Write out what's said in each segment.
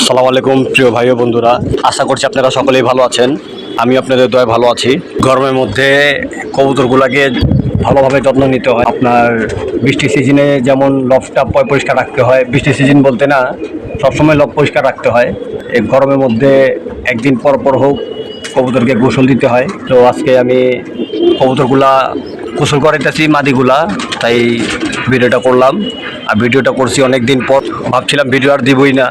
আসসালামু আলাইকুম, প্রিয় ভাই ও বন্ধুরা। আশা করছি আপনারা সকলেই ভালো আছেন। আমি আপনাদের দয় ভালো আছি। গরমের মধ্যে কবুতরগুলাকে ভালোভাবে যত্ন নিতে হয়। আপনার বৃষ্টি সিজনে যেমন লবটা পয় পরিষ্কার রাখতে হয় বৃষ্টি সিজন বলতে না, সবসময় লব পরিষ্কার রাখতে হয়। এই গরমের মধ্যে একদিন পর পর হোক কবুতরকে গোসল দিতে হয়। তো আজকে আমি কবুতরগুলা গোসল করাইতেছি মাদিগুলা, তাই ভিডিওটা করলাম। আর ভিডিওটা করছি অনেক দিন পর। ভাবছিলাম ভিডিও আর দিবই না।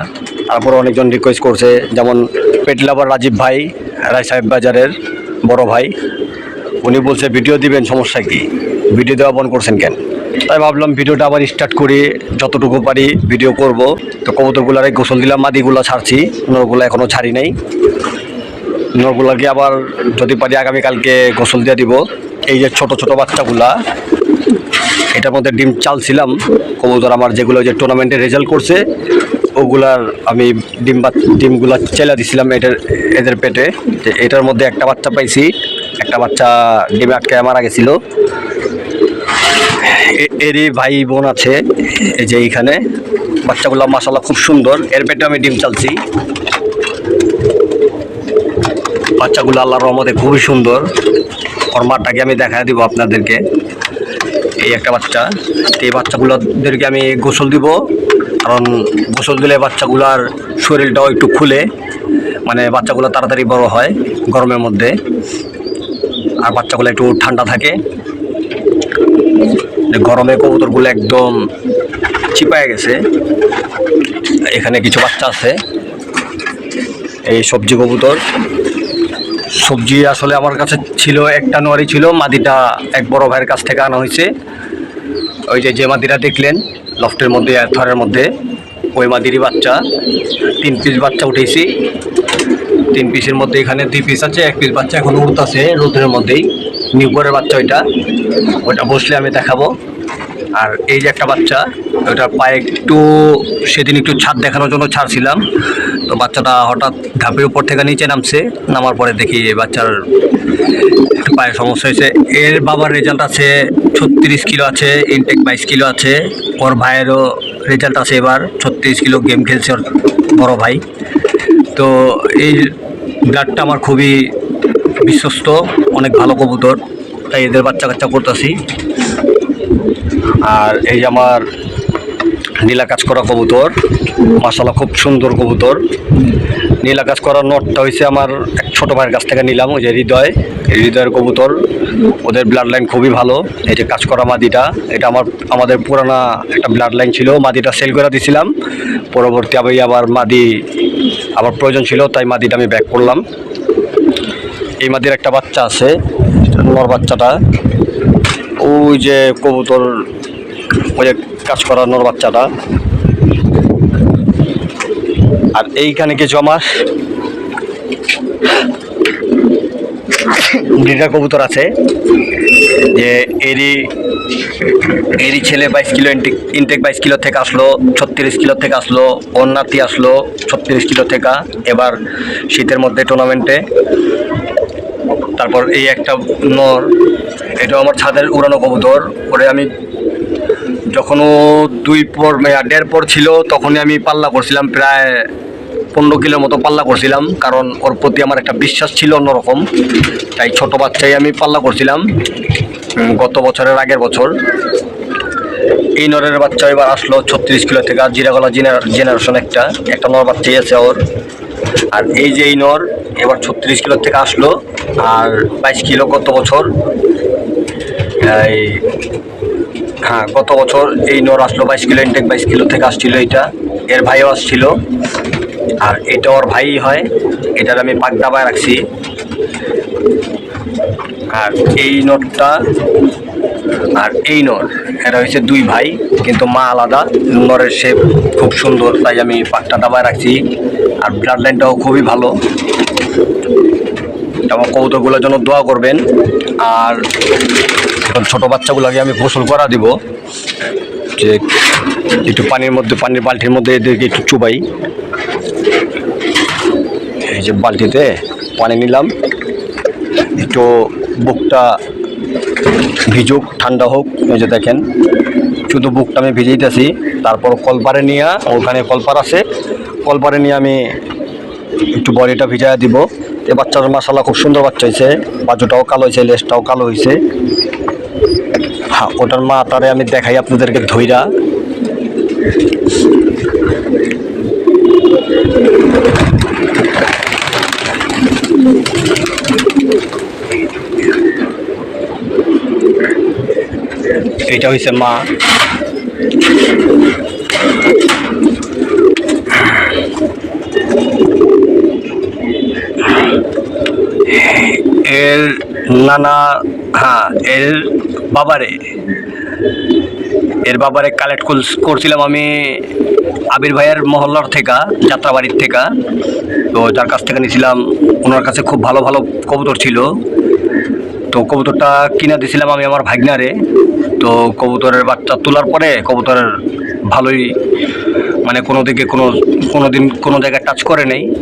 তারপর অনেকজন রিকোয়েস্ট করছে, যেমন পেটলাবার রাজীব ভাই, রায় সাহেব বাজারের বড় ভাই। উনি বলছে ভিডিও দিবেন, সমস্যা কি? ভিডিও দেওয়া বন্ধ করছেন কেন? তাই ভাবলাম ভিডিওটা আবার স্টার্ট করি, যতটুকু পারি ভিডিও করব। তো কবুতরগুলারে গোসল দিলাম, মাদিগুলা ছাড়ছি নরগুলো এখনও ছাড়ি নাই। নরগুলাকে আবার যদি পারি আগামীকালকে গোসল দিয়ে দিব। এই যে ছোট ছোট বাচ্চাগুলা এটার মধ্যে ডিম চালছিলাম। কবুতর আমার যেগুলো যে টুর্নামেন্টে রেজাল্ট করছে, ওগুলার আমি ডিম বা ডিমগুলা চেলা দিছিলাম এটার এদের পেটে। যে এটার মধ্যে একটা বাচ্চা পাইছি, একটা বাচ্চা ডিমে আটকে মারা গেছিল। এরই ভাই বোন আছে, এই যে এইখানে। বাচ্চাগুলো মাসাল্লাহ খুব সুন্দর, এর পেটে আমি ডিম চালছি। বাচ্চাগুলো আল্লাহর রহমতে খুবই সুন্দর। ওর মাটাকে আমি দেখা দিব আপনাদেরকে। এই একটা বাচ্চা। এই বাচ্চাগুলোদেরকে আমি গোসল দিব। কারণ গোসল দিলে বাচ্চাগুলার শরীরটাও একটু খুলে মানে বাচ্চাগুলো তাড়াতাড়ি বড় হয় গরমের মধ্যে। আর বাচ্চাগুলো একটু ঠান্ডা থাকে। গরমে কবুতরগুলো একদম চিপায় গেছে। এখানে কিছু বাচ্চা আছে। এই সবজি কবুতর। সবজি আসলে আমার কাছে ছিল, একটা নোয়ারি ছিল, মাদিটা এক বড় ভাইয়ের কাছ থেকে আনা হয়েছে। ওই যে যে মাদিটা দেখলেন, লফটের মধ্যে থরের মধ্যে, ওই মাদিরই বাচ্চা। তিন পিস বাচ্চা উঠেছি। তিন পিসের মধ্যে এখানে দুই পিস আছে, এক পিস বাচ্চা এখন উঠতেছে, রোদের মধ্যেই। নিউবরের বাচ্চা ওইটা। ওইটা বসলে আমি দেখাবো। আর এই যে একটা বাচ্চা ওইটার পায়ে একটু, সেদিন একটু ছাদ দেখানোর জন্য ছাড়ছিলাম। তো বাচ্চাটা হঠাৎ ধাপের উপর থেকে নিচে নামছে, নামার পরে দেখি বাচ্চার পায়ের সমস্যা হয়েছে। এর বাবার রেজাল্ট আছে ছত্রিশ কিলো আছে ইনটেক বাইশ কিলো আছে। ওর ভাইয়েরও রেজাল্ট আছে এবার, ছত্রিশ কিলো গেম খেলছে ওর বড় ভাই। তো এই ব্লাডটা আমার খুবই বিশ্বস্ত, অনেক ভালো কবুতর, তাই এদের বাচ্চা কাচ্চা করতেছি। আর এই যে আমার নীলা কাজ করা কবুতর। মাসালা খুব সুন্দর কবুতর। নীলা কাজ করা নটটা হয়েছে আমার এক ছোট ভাইয়ের কাছ থেকে নিলাম, ওই যে হৃদয়। হৃদয়ের কবুতর, ওদের ব্লাড লাইন খুবই ভালো। এই যে কাজ করা মাদিটা, এটা আমার, আমাদের পুরানা একটা ব্লাড লাইন ছিল, মাদিটা সেল করে দিছিলাম। পরবর্তী আমি আবার মাদি আবার প্রয়োজন ছিল, তাই মাদিটা আমি ব্যাক করলাম। এই মাদির একটা বাচ্চা আছে, নর বাচ্চাটা। ওই যে কবুতর, ওই যে কাজ করা নর বাচ্চাটা। আর এইখানে কিছু আমার ব্রিডার কবুতর আছে, যে এরই এরই ছেলে বাইশ কিলো ইনটেক ইনটেক বাইশ কিলো থেকে আসলো, ছত্রিশ কিলো থেকে আসলো অন্যাতি আসলো, ছত্রিশ কিলো থেকে। এবার শীতের মধ্যে টুর্নামেন্টে তারপর এই একটা নর এটা আমার ছাদের উড়ানো কবুতর, ওরে আমি যখন ও দুই পর মানে দেড় পর ছিল, তখনই আমি পাল্লা করছিলাম, প্রায় পনেরো কিলোর মতো পাল্লা করছিলাম, কারণ ওর প্রতি আমার একটা বিশ্বাস ছিল অন্যরকম। তাই ছোট বাচ্চাই আমি পাল্লা করছিলাম গত বছরের আগের বছর। এই নরের বাচ্চা এবার আসলো ছত্রিশ কিলো থেকে আর জিরাগলা জেনারেশন একটা একটা নর বাচ্চাই আছে ওর। আর এই যে এই নর এবার ছত্রিশ কিলো থেকে আসলো, আর বাইশ কিলো গত বছর। হ্যাঁ গত বছর এই নর আসলো, বাইশ কিলো ইনটেক বাইশ কিলো থেকে আসছিল এইটা এর ভাইও আসছিল। আর এটা ওর ভাই হয়, এটার আমি পাক দাবায় রাখছি। আর এই নটটা আর এই নর, এরা হয়েছে দুই ভাই, কিন্তু মা আলাদা। নরের শেপ খুব সুন্দর, তাই আমি পাকটা দাবায় রাখছি। আর ব্লাড লাইনটাও খুবই ভালো। আমার কৌতুকগুলোর জন্য দোয়া করবেন। আর এখন ছোটো বাচ্চাগুলোকে আমি গোসল করা দিব। যে একটু পানির মধ্যে, পানির বালতির মধ্যে এদেরকে একটু চুবাই। এই যে বালতিতে পানি নিলাম। একটু বুকটা ভিজুক, ঠান্ডা হোক, এই যে দেখেন। শুধু বুকটা আমি ভিজাইতেছি তারপর কলপারে নিয়ে, ওখানে কলপার আছে। কলপারে নিয়ে আমি একটু বডিটা ভিজাই দিব। এই বাচ্চার মশালা খুব সুন্দর বাচ্চা হয়েছে বাজুটাও কালো হয়েছে লেসটাও কালো হয়েছে হ্যাঁ ওটার মা তারে আমি দেখাই আপনাদেরকে ধইরা। এটা হয়েছে মা। এর নানা হ্যাঁ এর বাবারে। এর বাবারে কালেক্ট করছিলাম আমি আবির ভাইয়ের মহল্লার থেকে, যাত্রাবাড়ির থেকে। তো যার কাছ থেকে নিয়েছিলাম ওনার কাছে খুব ভালো ভালো কবুতর ছিল। তো কবুতরটা কিনে দিয়েছিলাম আমি আমার ভাগ্নারে। তো কবুতরের বাচ্চা তোলার পরে কবুতরের ভালোই মানে কোনো দিকে কোনো কোনো দিন কোনো জায়গায় টাচ করে নেই।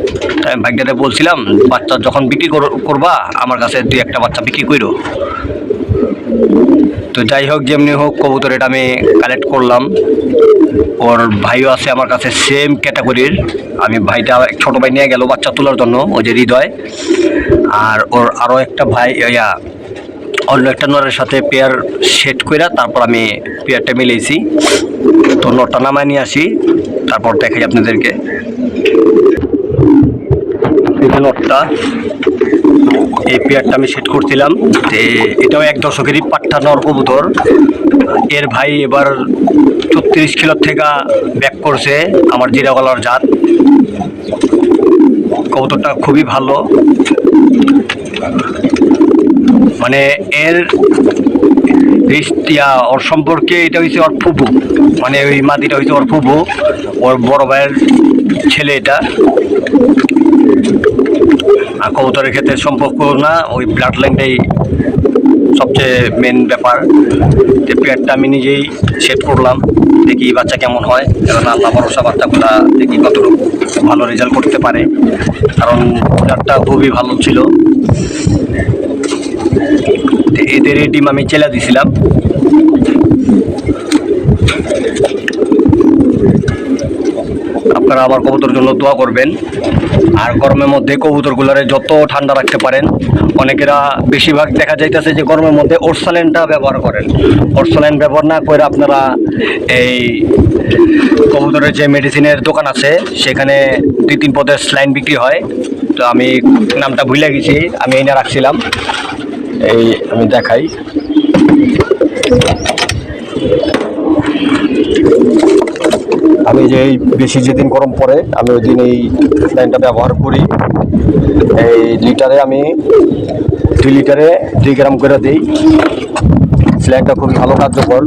তাই আমি ভাগ্নারে বলছিলাম, বাচ্চা যখন বিক্রি কর- করবা, আমার কাছে দুই একটা বাচ্চা বিক্রি করো তো যাই হোক, যেমনি হোক, কবুতর এটা আমি কালেক্ট করলাম। ওর ভাইও আছে আমার কাছে সেম ক্যাটাগরির আমি ভাইটা ছোট ভাই নিয়ে গেল বাচ্চা তোলার জন্য, ওই যে হৃদয়। আর ওর আরও একটা ভাই ইয়া, অন্য একটা নরের সাথে পেয়ার সেট কইরা তারপর আমি পেয়ারটা মিলেছি তো নটটা নামায় নিয়ে আসি। তারপর দেখাই আপনাদেরকে। এই পেয়ারটা আমি সেট করছিলাম। তে এটাও এক দশকেরই পাট্টা নর কবুতর। এর ভাই এবার ছত্রিশ কিলোর থেকে ব্যাক করছে আমার জিরাগলার জাত। কবুতরটা খুবই ভালো। মানে এর রিস্তিয়া ওর সম্পর্কে এটা হচ্ছে ওর ফুবু মানে ওই মাদিটা হয়েছে ওর ফুবু ওর বড় ভাইয়ের ছেলে এটা। আর কবুতরের ক্ষেত্রে সম্পর্ক না, ওই ব্লাড লাইনটাই সবচেয়ে মেন ব্যাপার। যে পেয়ারটা আমি নিজেই সেট করলাম, দেখি বাচ্চা কেমন হয়। কারণ আল্লাহ ভরসা বাচ্চাগুলা দেখি কতটুকু ভালো রেজাল্ট করতে পারে। কারণ পেয়ারটা খুবই ভালো ছিল। এদের এই ডিম আমি চেলা দিছিলাম। আপনারা আবার কবুতর জন্য দোয়া করবেন। আর গরমের মধ্যে কবুতরগুলারে যত ঠান্ডা রাখতে পারেন, অনেকেরা বেশিরভাগ দেখা যাইতেছে যে গরমের মধ্যে ওরসালেনটা ব্যবহার করেন। ওরসালেন ব্যবহার না করে আপনারা এই কবুতরের যে মেডিসিনের দোকান আছে, সেখানে দুই তিন পদের স্লাইন বিক্রি হয়। তো আমি নামটা ভুলে গেছি, আমি এনে রাখছিলাম। এই আমি দেখাই। আমি যে এই বেশি যেদিন গরম পড়ে, আমি ওই দিন এই লাইনটা ব্যবহার করি। এই লিটারে আমি দুই লিটারে দুই গ্রাম করে দিই। স্ল্যাংটা খুবই ভালো, কার্যকর।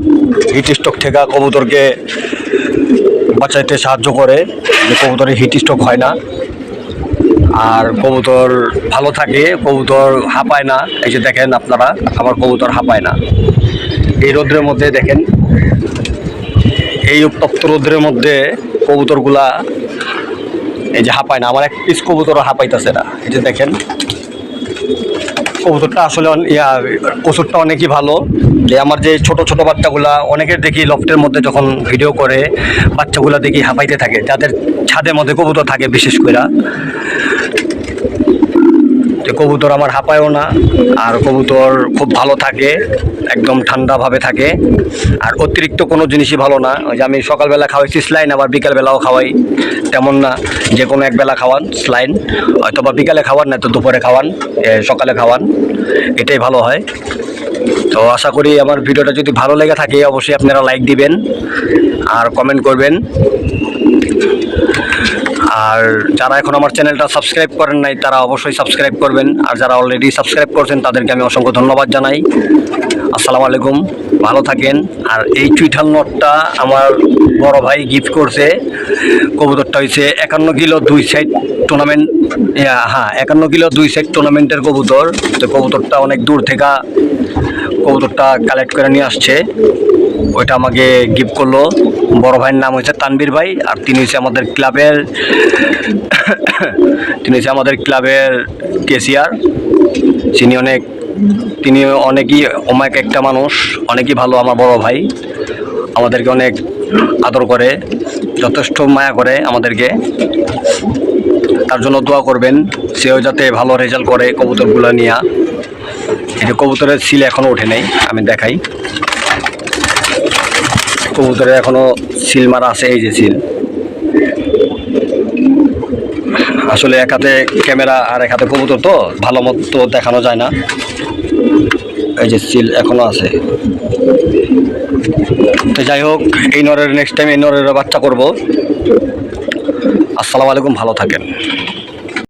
হিট স্ট্রোক থেকে কবুতরকে বাঁচাইতে সাহায্য করে। যে কবুতরে হিট স্ট্রোক হয় না। আর কবুতর ভালো থাকে, কবুতর হাঁপায় না। এই যে দেখেন আপনারা আমার কবুতর হাঁপায় না। এই রোদ্রের মধ্যে দেখেন, এই উত্তপ্ত রোদ্রের মধ্যে কবুতরগুলা এই যে হাঁপায় না। আমার এক পিস কবুতর হাঁপাইতেছে না। এই যে দেখেন, কবুতরটা আসলে ইয়া, কচুরটা অনেকই ভালো। যে আমার যে ছোট ছোট বাচ্চাগুলা, অনেকের দেখি লফটের মধ্যে যখন ভিডিও করে, বাচ্চাগুলা দেখি হাঁপাইতে থাকে। যাদের ছাদের মধ্যে কবুতর থাকে, বিশেষ করে কবুতর আমার হাঁপায়ও না, আর কবুতর খুব ভালো থাকে, একদম ঠান্ডাভাবে থাকে, আর অতিরিক্ত কোনো জিনিসই ভালো না। ওই যে আমি সকালবেলা খাওয়াইছি স্লাইন আবার বিকালবেলাও খাওয়াই, তেমন না যে কোনো এক বেলা খাওয়ান স্লাইন হয়তো বা বিকালে খাওয়ান না তো দুপুরে খাওয়ান সকালে খাওয়ান, এটাই ভালো হয়। তো আশা করি আমার ভিডিওটা যদি ভালো লেগে থাকে, অবশ্যই আপনারা লাইক দিবেন, আর কমেন্ট করবেন। আর যারা এখন আমার চ্যানেলটা সাবস্ক্রাইব করেন নাই, তারা অবশ্যই সাবস্ক্রাইব করবেন। আর যারা অলরেডি সাবস্ক্রাইব করছেন, তাদেরকে আমি অসংখ্য ধন্যবাদ জানাই। আসসালামু আলাইকুম, ভালো থাকেন। আর এই চুইঠাল নটটা আমার বড় ভাই গিফট করছে। কবুতরটা হয়েছে একান্ন কিলো, দুই সাইড টুর্নামেন্ট হ্যাঁ একান্ন কিলো, দুই সাইড টুর্নামেন্টের কবুতর। তো কবুতরটা অনেক দূর থেকে কবুতরটা কালেক্ট করে নিয়ে আসছে। ওইটা আমাকে গিফট করল। বড় ভাইয়ের নাম হচ্ছে তানবীর ভাই, আর তিনি হচ্ছে আমাদের ক্লাবের তিনি হচ্ছে আমাদের ক্লাবের কেসিয়ার। তিনি অনেক, তিনি অনেকই অমায়িক একটা মানুষ, অনেকই ভালো আমার বড় ভাই। আমাদেরকে অনেক আদর করে, যথেষ্ট মায়া করে আমাদেরকে। তার জন্য দোয়া করবেন, সেও যাতে ভালো রেজাল্ট করে কবুতরগুলো নিয়ে। যে কবুতরের সিল এখনও ওঠে নাই, আমি দেখাই। কবুতরের এখনও সিল মারা আছে, এই যে সিল। আসলে এক হাতে ক্যামেরা আর এক হাতে কবুতর তো, ভালো মতো দেখানো যায় না। এই যে সিল এখনও আছে। তো যাই হোক, এই নরের নেক্সট টাইম এই নরের বাচ্চা করব। আসসালামু আলাইকুম, ভালো থাকেন।